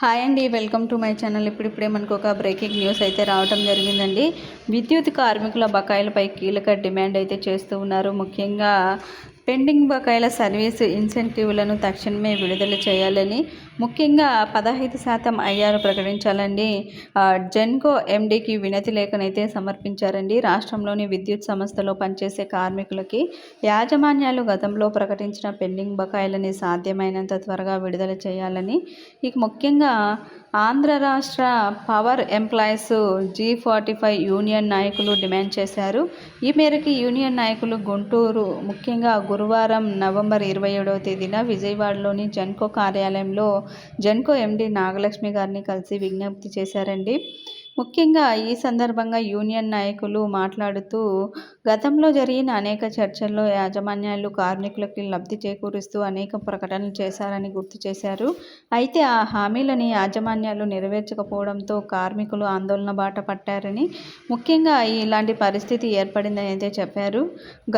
Hi అండి welcome to my channel. ఇప్పుడిప్పుడే మనకు ఒక బ్రేకింగ్ న్యూస్ అయితే రావటం జరిగిందండి. విద్యుత్ కార్మికుల బకాయిలపై కీలక డిమాండ్ అయితే చేస్తూ ఉన్నారు. ముఖ్యంగా పెండింగ్ బకాయిల సర్వీస్ ఇన్సెంటివ్లను తక్షణమే విడుదల చేయాలని ముఖ్యంగా పదహైదు శాతం అయ్యారు ప్రకటించాలండి. జెన్కో ఎండీకి వినతి లేఖనైతే సమర్పించారండి. రాష్ట్రంలోని విద్యుత్ సంస్థలో పనిచేసే కార్మికులకి యాజమాన్యాలు గతంలో ప్రకటించిన పెండింగ్ బకాయిలని సాధ్యమైనంత త్వరగా విడుదల చేయాలని ఇక ముఖ్యంగా ఆంధ్ర రాష్ట్ర power employees G forty five union నాయకులు డిమాండ్ చేశారు. ఈ మేరకు యూనియన్ నాయకులు గుంటూరు ముఖ్యంగా గురువారం నవంబర్ ఇరవై ఏడవ తేదీన విజయవాడలోని జెన్కో కార్యాలయంలో జెన్కో ఎండి నాగలక్ష్మి గారిని కలిసి విజ్ఞప్తి చేశారండి. ముఖ్యంగా ఈ సందర్భంగా యూనియన్ నాయకులు మాట్లాడుతూ గతంలో జరిగిన అనేక చర్చల్లో యాజమాన్యాలు కార్మికులకి లబ్ధి చేకూరుస్తూ అనేక ప్రకటనలు చేశారని గుర్తు చేశారు. అయితే ఆ హామీలని యాజమాన్యాలు నెరవేర్చకపోవడంతో కార్మికులు ఆందోళన బాట పట్టారని ముఖ్యంగా ఇలాంటి పరిస్థితి ఏర్పడిందని అయితే చెప్పారు.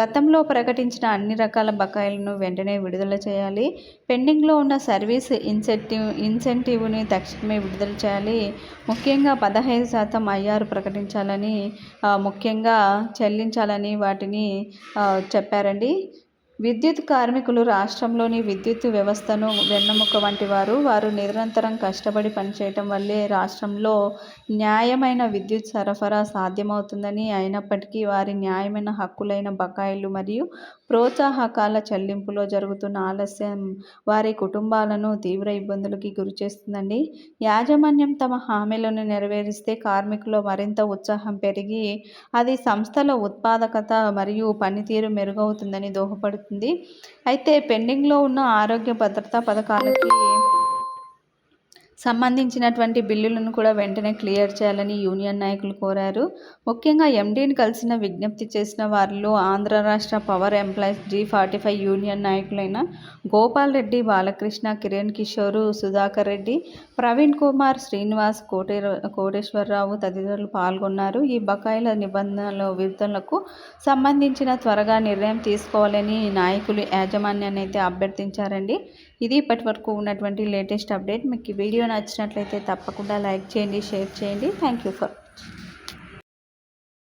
గతంలో ప్రకటించిన అన్ని రకాల బకాయిలను వెంటనే విడుదల చేయాలి. పెండింగ్లో ఉన్న సర్వీస్ ఇన్సెంటివ్ ఇన్సెంటివ్ని తక్షణమే విడుదల చేయాలి. ముఖ్యంగా పదహైదు శాతం ఐఆర్ ప్రకటించాలని ముఖ్యంగా చెల్లించాలని వాటిని చెప్పారండి. విద్యుత్ కార్మికులు రాష్ట్రంలోని విద్యుత్ వ్యవస్థను వెన్నెముక వంటి వారు వారు నిరంతరం కష్టపడి పనిచేయటం వల్లే రాష్ట్రంలో న్యాయమైన విద్యుత్ సరఫరా సాధ్యమవుతుందని అయినప్పటికీ వారి న్యాయమైన హక్కులైన బకాయిలు మరియు ప్రోత్సాహకాల చెల్లింపులో జరుగుతున్న ఆలస్యం వారి కుటుంబాలను తీవ్ర ఇబ్బందులకి గురిచేస్తుందండి. యాజమాన్యం తమ హామీలను నెరవేరిస్తే కార్మికులు మరింత ఉత్సాహం పెరిగి అది సంస్థల ఉత్పాదకత మరియు పనితీరు మెరుగవుతుందని దోహపడుతుంది. అయితే పెండింగ్లో ఉన్న ఆరోగ్య భద్రతా పథకాలకి సంబంధించినటువంటి బిల్లులను కూడా వెంటనే క్లియర్ చేయాలని యూనియన్ నాయకులు కోరారు. ముఖ్యంగా ఎండీని కలిసిన విజ్ఞప్తి చేసిన వారిలో ఆంధ్ర రాష్ట్ర power employees G forty five union నాయకులైన Gopal Reddy Balakrishna Kiran Kishore Sudhakar Reddy Praveen Kumar Srinivas కోటే కోటేశ్వరరావు తదితరులు పాల్గొన్నారు. ఈ బకాయిల నిబంధనల విడుదలకు సంబంధించిన త్వరగా నిర్ణయం తీసుకోవాలని నాయకులు యాజమాన్యాన్ని అయితే అభ్యర్థించారండి. ఇది ఇప్పటి వరకు ఉన్నటువంటి లేటెస్ట్ అప్డేట్. మీకు ఈ వీడియో నచ్చినట్లయితే తప్పకుండా లైక్ చేయండి షేర్ చేయండి. Thank you for